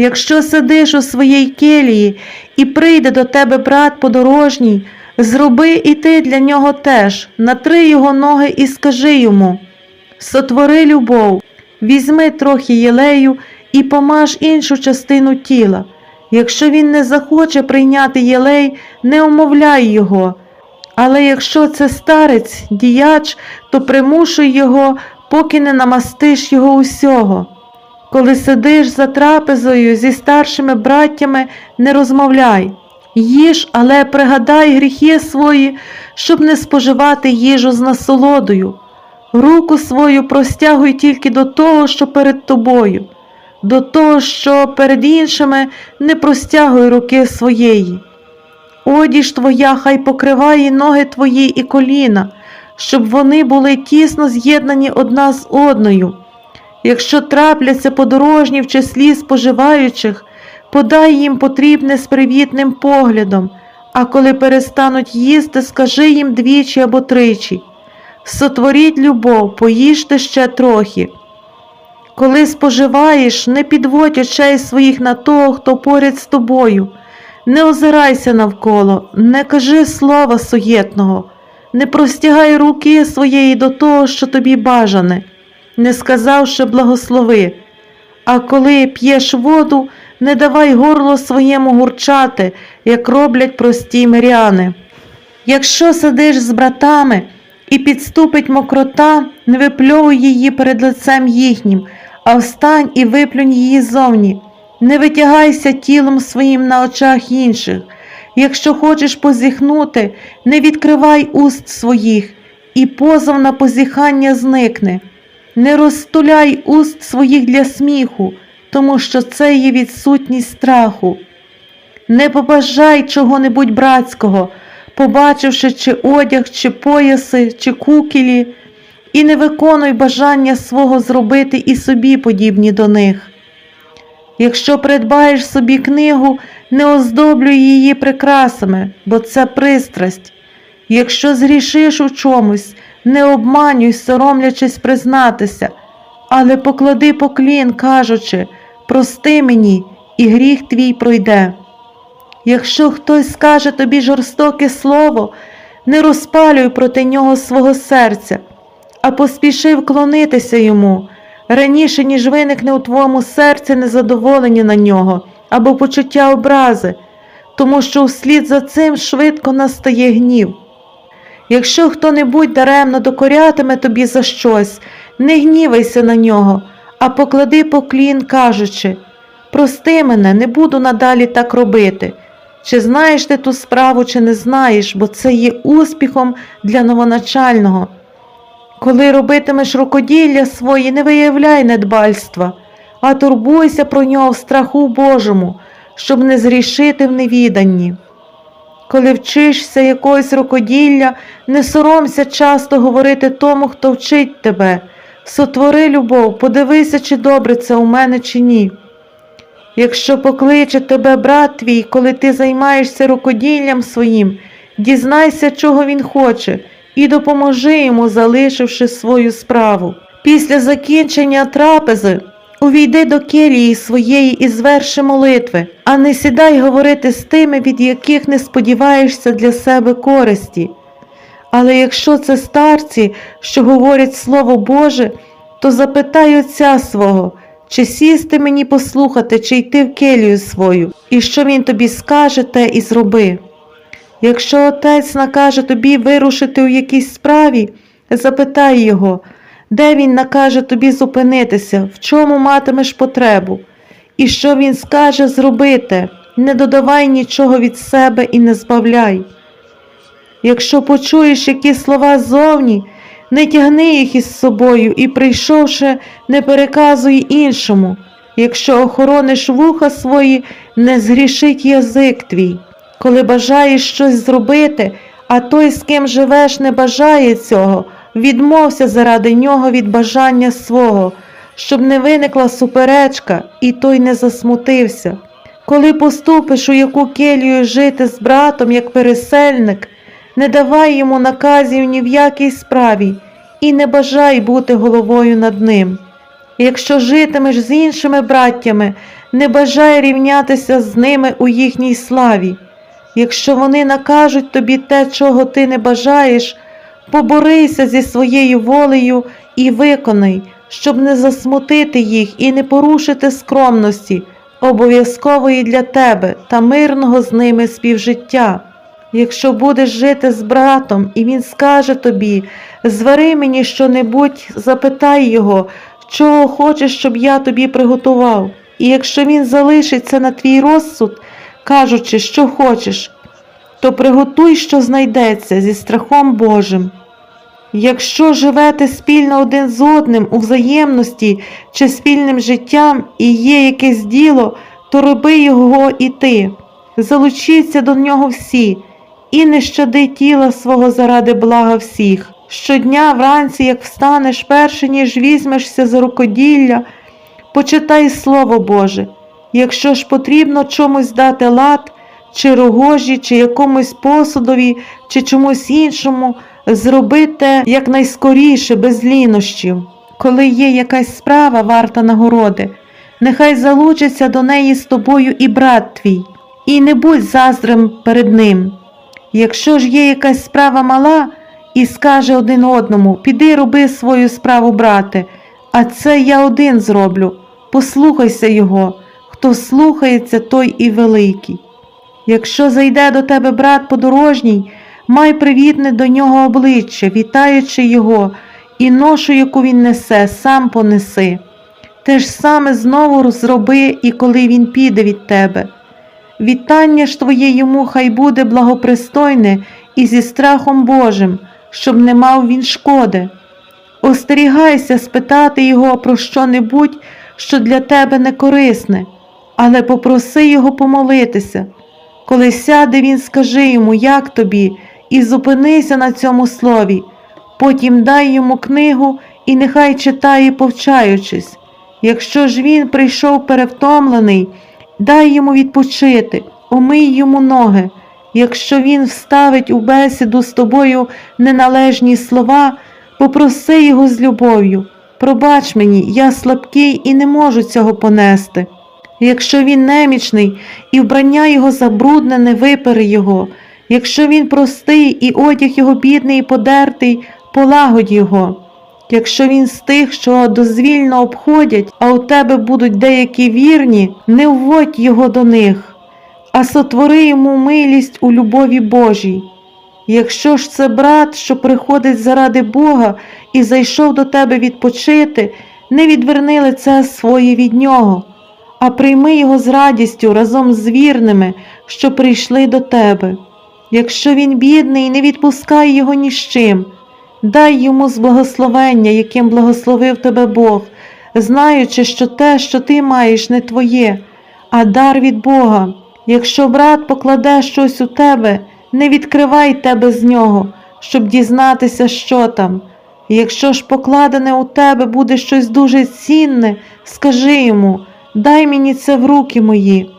Якщо сидиш у своїй келії і прийде до тебе брат подорожній, зроби і ти для нього теж, натри його ноги і скажи йому сотвори любов, візьми трохи єлею і помаж іншу частину тіла. Якщо він не захоче прийняти єлей, не умовляй його. Але якщо це старець, діяч, то примушуй його, поки не намастиш його усього. Коли сидиш за трапезою зі старшими браттями, не розмовляй. Їж, але пригадай гріхи свої, щоб не споживати їжу з насолодою. Руку свою простягуй тільки до того, що перед тобою, до того, що перед іншими не простягуй руки своєї. Одіж твоя хай покриває ноги твої і коліна, щоб вони були тісно з'єднані одна з одною. Якщо трапляться подорожні в числі споживаючих, подай їм потрібне з привітним поглядом, а коли перестануть їсти, скажи їм двічі або тричі. Сотворіть любов, поїжте ще трохи. Коли споживаєш, не підводь очей своїх на того, хто поряд з тобою. Не озирайся навколо, не кажи слова суєтного, не простягай руки своєї до того, що тобі бажане, не сказавши благослови. А коли п'єш воду, не давай горло своєму гурчати, як роблять прості миряни. Якщо сидиш з братами і підступить мокрота, не випльовуй її перед лицем їхнім, а встань і виплюнь її зовні. Не витягайся тілом своїм на очах інших. Якщо хочеш позіхнути, не відкривай уст своїх, і позов на позіхання зникне. Не розтуляй уст своїх для сміху, тому що це є відсутність страху. Не побажай чого-небудь братського, побачивши чи одяг, чи пояси, чи кукілі, і не виконуй бажання свого зробити і собі подібні до них. Якщо придбаєш собі книгу, не оздоблюй її прикрасами, бо це пристрасть. Якщо зрішиш у чомусь, не обманюй, соромлячись признатися, але поклади поклін, кажучи, прости мені, і гріх твій пройде. Якщо хтось скаже тобі жорстоке слово, не розпалюй проти нього свого серця, а поспіши вклонитися йому раніше, ніж виникне у твоєму серці незадоволення на нього або почуття образи, тому що вслід за цим швидко настає гнів. Якщо хто-небудь даремно докорятиме тобі за щось, не гнівайся на нього, а поклади поклін, кажучи прости мене, не буду надалі так робити. Чи знаєш ти ту справу, чи не знаєш, бо це є успіхом для новоначального. Коли робитимеш рукоділля свої, не виявляй недбальства, а турбуйся про нього в страху Божому, щоб не зрішити в невіданні. Коли вчишся якогось рукоділля, не соромся часто говорити тому, хто вчить тебе. Сотвори любов, подивися, чи добре це у мене, чи ні. Якщо покличе тебе брат твій, коли ти займаєшся рукоділлям своїм, дізнайся, чого він хоче, і допоможи йому, залишивши свою справу. Після закінчення трапези увійди до келії своєї і зверши молитви, а не сідай говорити з тими, від яких не сподіваєшся для себе користі. Але якщо це старці, що говорять Слово Боже, то запитай отця свого, чи сісти мені послухати, чи йти в келію свою, і що він тобі скаже, те і зроби. Якщо отець накаже тобі вирушити у якійсь справі, запитай його, де він накаже тобі зупинитися, в чому матимеш потребу, і що він скаже зробити, не додавай нічого від себе і не збавляй. Якщо почуєш які слова ззовні, не тягни їх із собою і, прийшовши, не переказуй іншому. Якщо охорониш вуха свої, не згрішить язик твій. Коли бажаєш щось зробити, а той, з ким живеш, не бажає цього, відмовся заради нього від бажання свого, щоб не виникла суперечка, і той не засмутився. Коли поступиш у яку келію жити з братом, як пересельник, не давай йому наказів ні в якій справі і не бажай бути головою над ним. Якщо житимеш з іншими браттями, не бажай рівнятися з ними у їхній славі. Якщо вони накажуть тобі те, чого ти не бажаєш, поборися зі своєю волею і виконай, щоб не засмутити їх і не порушити скромності, обов'язкової для тебе та мирного з ними співжиття. Якщо будеш жити з братом, і він скаже тобі, звари мені що-небудь, запитай його, чого хочеш, щоб я тобі приготував. І якщо він залишиться на твій розсуд, кажучи, що хочеш, то приготуй, що знайдеться зі страхом Божим. Якщо живете спільно один з одним у взаємності чи спільним життям і є якесь діло, то роби його і ти. Залучіться до нього всі, і не щади тіла свого заради блага всіх. Щодня вранці, як встанеш, перше ніж візьмешся за рукоділля, почитай Слово Боже. Якщо ж потрібно чомусь дати лад, чи рогожі, чи якомусь посудові, чи чомусь іншому, зроби те якнайскоріше, без лінощів. Коли є якась справа варта нагороди, нехай залучиться до неї з тобою і брат твій, і не будь заздрим перед ним. Якщо ж є якась справа мала, і скаже один одному Піди роби свою справу, брате, а це я один зроблю. Послухайся його, хто слухається, той і великий. Якщо зайде до тебе брат подорожній, май привітне до нього обличчя, вітаючи його, і ношу, яку він несе, сам понеси. Те ж саме знову зроби, і коли він піде від тебе. Вітання ж твоє йому хай буде благопристойне і зі страхом Божим, щоб не мав він шкоди. Остерігайся спитати його про що-небудь, що для тебе не корисне, але попроси його помолитися. Коли сяде він, скажи йому, як тобі, і зупинися на цьому слові, потім дай йому книгу і нехай читає, повчаючись. Якщо ж він прийшов перевтомлений, дай йому відпочити, омий йому ноги. Якщо він вставить у бесіду з тобою неналежні слова, попроси його з любов'ю. Пробач мені, я слабкий і не можу цього понести. Якщо він немічний і вбрання його забруднене, випери його. Якщо він простий і одяг його бідний і подертий, полагодь його. Якщо він з тих, що дозвільно обходять, а у тебе будуть деякі вірні, не вводь його до них, а сотвори йому милість у любові Божій. Якщо ж це брат, що приходить заради Бога і зайшов до тебе відпочити, не відверни лице своє від нього, а прийми його з радістю разом з вірними, що прийшли до тебе. Якщо він бідний, не відпускай його ні з чим. Дай йому з благословення, яким благословив тебе Бог, знаючи, що те, що ти маєш, не твоє, а дар від Бога. Якщо брат покладе щось у тебе, не відкривай тебе з нього, щоб дізнатися, що там. Якщо ж покладене у тебе буде щось дуже цінне, скажи йому, дай мені це в руки мої.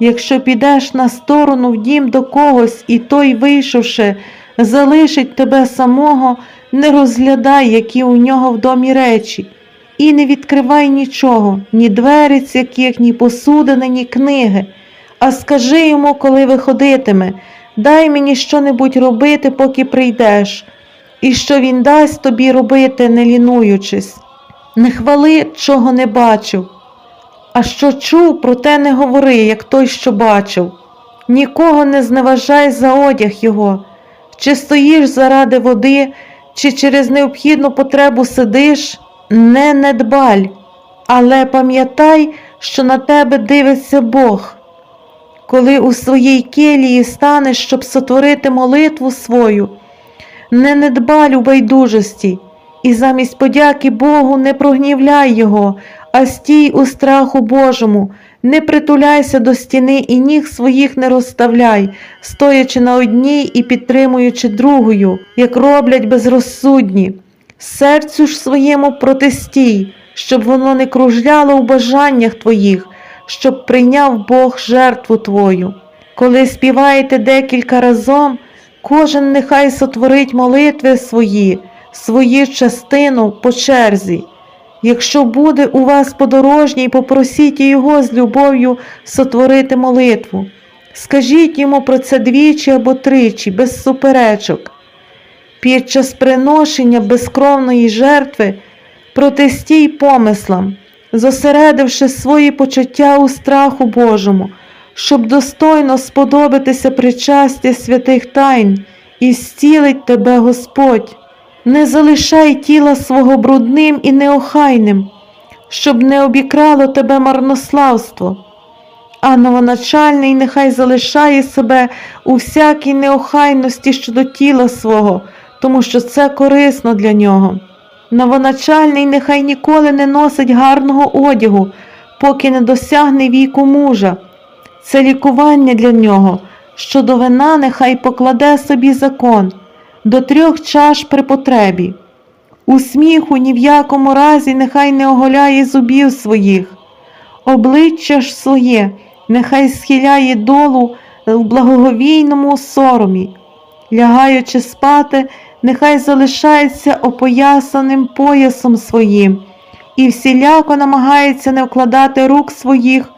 Якщо підеш на сторону в дім до когось, і той, вийшовши, залишить тебе самого, не розглядай, які у нього в домі речі, і не відкривай нічого, ні дверець яких, ні посудини, ні книги, а скажи йому, коли виходитиме, дай мені що-небудь робити, поки прийдеш, і що він дасть тобі робити, не лінуючись. Не хвали, чого не бачив. А що чув, про те не говори, як той, що бачив. Нікого не зневажай за одяг його, чи стоїш заради води, чи через необхідну потребу сидиш, не недбаль, але пам'ятай, що на тебе дивиться Бог. Коли у своїй келії станеш, щоб сотворити молитву свою, не недбаль у байдужості, і замість подяки Богу не прогнівляй Його, а стій у страху Божому, не притуляйся до стіни і ніг своїх не розставляй, стоячи на одній і підтримуючи другою, як роблять безрозсудні. Серцю ж своєму протистій, щоб воно не кружляло у бажаннях твоїх, щоб прийняв Бог жертву твою. Коли співаєте декілька разом, кожен нехай сотворить молитви свої, свою частину по черзі. Якщо буде у вас подорожній, попросіть його з любов'ю сотворити молитву. Скажіть йому про це двічі або тричі, без суперечок. Під час приношення безкровної жертви протистій помислам, зосередивши свої почуття у страху Божому, щоб достойно сподобатися причастя святих тайн і зцілить тебе Господь. Не залишай тіла свого брудним і неохайним, щоб не обікрало тебе марнославство. А новоначальний нехай залишає себе у всякій неохайності щодо тіла свого, тому що це корисно для нього. Новоначальний нехай ніколи не носить гарного одягу, поки не досягне віку мужа. Це лікування для нього. Щодо вина нехай покладе собі закон до трьох чаш при потребі. У сміху ні в якому разі нехай не оголяє зубів своїх, обличчя ж своє нехай схиляє долу в благоговійному соромі, лягаючи спати, нехай залишається опоясаним поясом своїм і всіляко намагається не вкладати рук своїх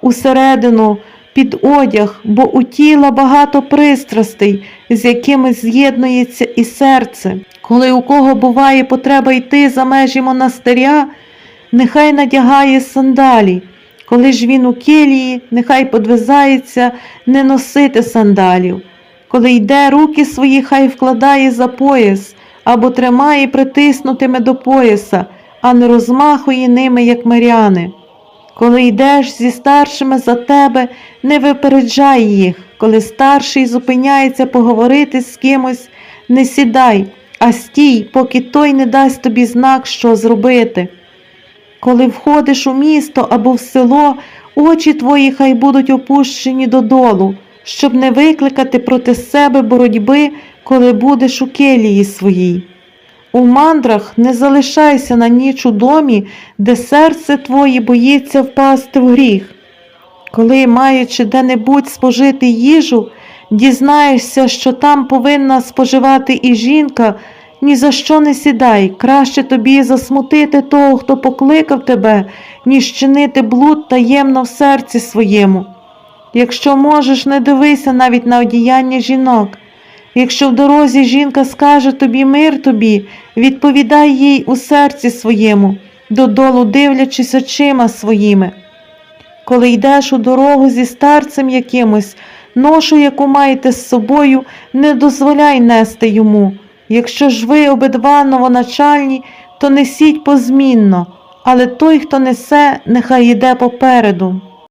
усередину під одяг, бо у тіла багато пристрастей, з якими з'єднується і серце. Коли у кого буває потреба йти за межі монастиря, нехай надягає сандалі. Коли ж він у келії, нехай подвизається не носити сандалів. Коли йде, руки свої хай вкладає за пояс або тримає притиснутими до пояса, а не розмахує ними, як миряни. Коли йдеш зі старшими за тебе, не випереджай їх. Коли старший зупиняється поговорити з кимось, не сідай, а стій, поки той не дасть тобі знак, що зробити. Коли входиш у місто або в село, очі твої хай будуть опущені додолу, щоб не викликати проти себе боротьби, коли будеш у келії своїй. У мандрах не залишайся на ніч у домі, де серце твоє боїться впасти в гріх. Коли, маючи де-небудь спожити їжу, дізнаєшся, що там повинна споживати і жінка, ні за що не сідай, краще тобі засмутити того, хто покликав тебе, ніж чинити блуд таємно в серці своєму. Якщо можеш, не дивися навіть на одіяння жінок. Якщо в дорозі жінка скаже тобі мир тобі, відповідай їй у серці своєму, додолу дивлячись очима своїми. Коли йдеш у дорогу зі старцем якимось, ношу, яку маєте з собою, не дозволяй нести йому. Якщо ж ви обидва новоначальні, то несіть позмінно, але той, хто несе, нехай йде попереду.